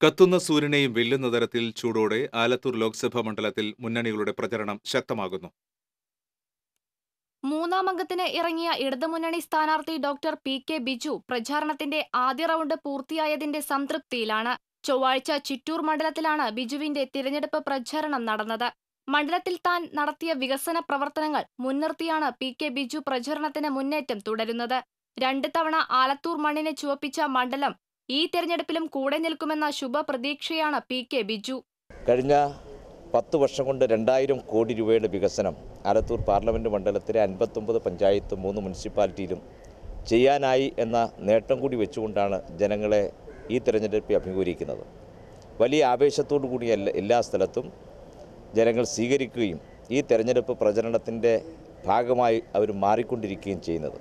കത്തുന്ന സൂര്യനെയും വെല്ലുന്ന തരത്തിൽ ചൂടോടെ ആലത്തൂർ ലോക്സഭാ മണ്ഡലത്തിൽ മുന്നണികളുടെ പ്രചരണം ശക്തമാകുന്നു. മൂന്നാം അംഗത്തിന് ഇറങ്ങിയ ഇടതുമുന്നണി സ്ഥാനാർത്ഥി ഡോക്ടർ പി കെ ബിജു പ്രചാരണത്തിന്റെ ആദ്യ റൗണ്ട് പൂർത്തിയായതിന്റെ സംതൃപ്തിയിലാണ്. ചൊവ്വാഴ്ച ചിറ്റൂർ മണ്ഡലത്തിലാണ് ബിജുവിന്റെ തിരഞ്ഞെടുപ്പ് പ്രചാരണം നടന്നത്. മണ്ഡലത്തിൽ താൻ നടത്തിയ വികസന പ്രവർത്തനങ്ങൾ മുൻനിർത്തിയാണ് പി കെ ബിജു പ്രചരണത്തിന് മുന്നേറ്റം തുടരുന്നത്. രണ്ട് തവണ ആലത്തൂർ മണ്ണിനെ ചുവപ്പിച്ച മണ്ഡലം ഈ തെരഞ്ഞെടുപ്പിലും കൂടെ നിൽക്കുമെന്ന ശുഭ പ്രതീക്ഷയാണ് പി കെ ബിജു. കഴിഞ്ഞ പത്ത് വർഷം കൊണ്ട് രണ്ടായിരം കോടി രൂപയുടെ വികസനം ആലത്തൂർ പാർലമെന്റ് മണ്ഡലത്തിലെ അൻപത്തൊമ്പത് പഞ്ചായത്തും മൂന്ന് മുനിസിപ്പാലിറ്റിയിലും ചെയ്യാനായി എന്ന നേട്ടം കൂടി വെച്ചുകൊണ്ടാണ് ജനങ്ങളെ ഈ തിരഞ്ഞെടുപ്പിൽ അഭിമുഖീകരിക്കുന്നത്. വലിയ ആവേശത്തോടു കൂടി എല്ലാ സ്ഥലത്തും ജനങ്ങൾ സ്വീകരിക്കുകയും ഈ തെരഞ്ഞെടുപ്പ് പ്രചരണത്തിന്റെ ഭാഗമായി അവർ മാറിക്കൊണ്ടിരിക്കുകയും ചെയ്യുന്നത്.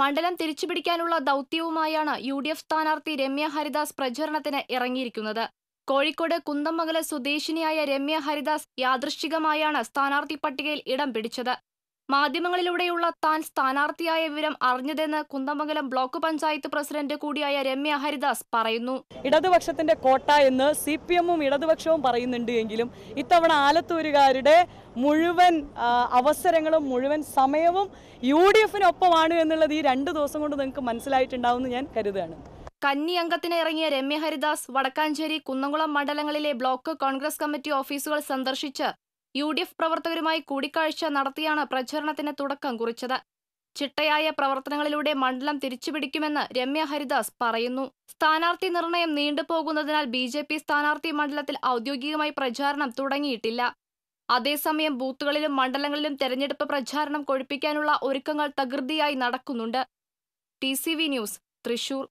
മണ്ഡലം തിരിച്ചുപിടിക്കാനുള്ള ദൗത്യവുമായാണ് യു ഡി എഫ് സ്ഥാനാർത്ഥി രമ്യ ഹരിദാസ് പ്രചരണത്തിന് ഇറങ്ങിയിരിക്കുന്നത്. കോഴിക്കോട് കുന്തമംഗല സ്വദേശിനിയായ രമ്യ ഹരിദാസ് യാദൃശ്ചികമായാണ് സ്ഥാനാർത്ഥി പട്ടികയിൽ ഇടം പിടിച്ചത്. മാധ്യമങ്ങളിലൂടെയുള്ള താൻ സ്ഥാനാർത്ഥിയായ വിവരം അറിഞ്ഞതെന്ന് കുന്തമംഗലം ബ്ലോക്ക് പഞ്ചായത്ത് പ്രസിഡന്റ് കൂടിയായ രമ്യ ഹരിദാസ് പറയുന്നു. ഇടതുപക്ഷത്തിന്റെ കോട്ട എന്ന് സി പി എമ്മും ഇടതുപക്ഷവും പറയുന്നുണ്ട് എങ്കിലും ഇത്തവണ ആലത്തൂരുകാരുടെ മുഴുവൻ അവസരങ്ങളും മുഴുവൻ സമയവും യു ഡി എഫിനൊപ്പമാണ് എന്നുള്ളത് ഈ രണ്ട് ദിവസം കൊണ്ട് നിങ്ങൾക്ക് മനസ്സിലായിട്ടുണ്ടാവുമെന്ന് ഞാൻ കരുതുകയാണ്. കന്നി അംഗത്തിന് ഇറങ്ങിയ രമ്യ ഹരിദാസ് വടക്കാഞ്ചേരി കുന്നംകുളം മണ്ഡലങ്ങളിലെ ബ്ലോക്ക് കോൺഗ്രസ് കമ്മിറ്റി ഓഫീസുകൾ സന്ദർശിച്ച് യു ഡി എഫ് പ്രവർത്തകരുമായി കൂടിക്കാഴ്ച നടത്തിയാണ് പ്രചരണത്തിന് തുടക്കം കുറിച്ചത്. ചിട്ടയായ പ്രവർത്തനങ്ങളിലൂടെ മണ്ഡലം തിരിച്ചുപിടിക്കുമെന്ന് രമ്യ ഹരിദാസ് പറയുന്നു. സ്ഥാനാർത്ഥി നിർണയം നീണ്ടുപോകുന്നതിനാൽ ബി ജെ പി സ്ഥാനാർത്ഥി മണ്ഡലത്തിൽ ഔദ്യോഗികമായി പ്രചാരണം തുടങ്ങിയിട്ടില്ല. അതേസമയം ബൂത്തുകളിലും മണ്ഡലങ്ങളിലും തെരഞ്ഞെടുപ്പ് പ്രചാരണം കൊഴുപ്പിക്കാനുള്ള ഒരുക്കങ്ങൾ തകൃതിയായി നടക്കുന്നുണ്ട്. T news Thrissur.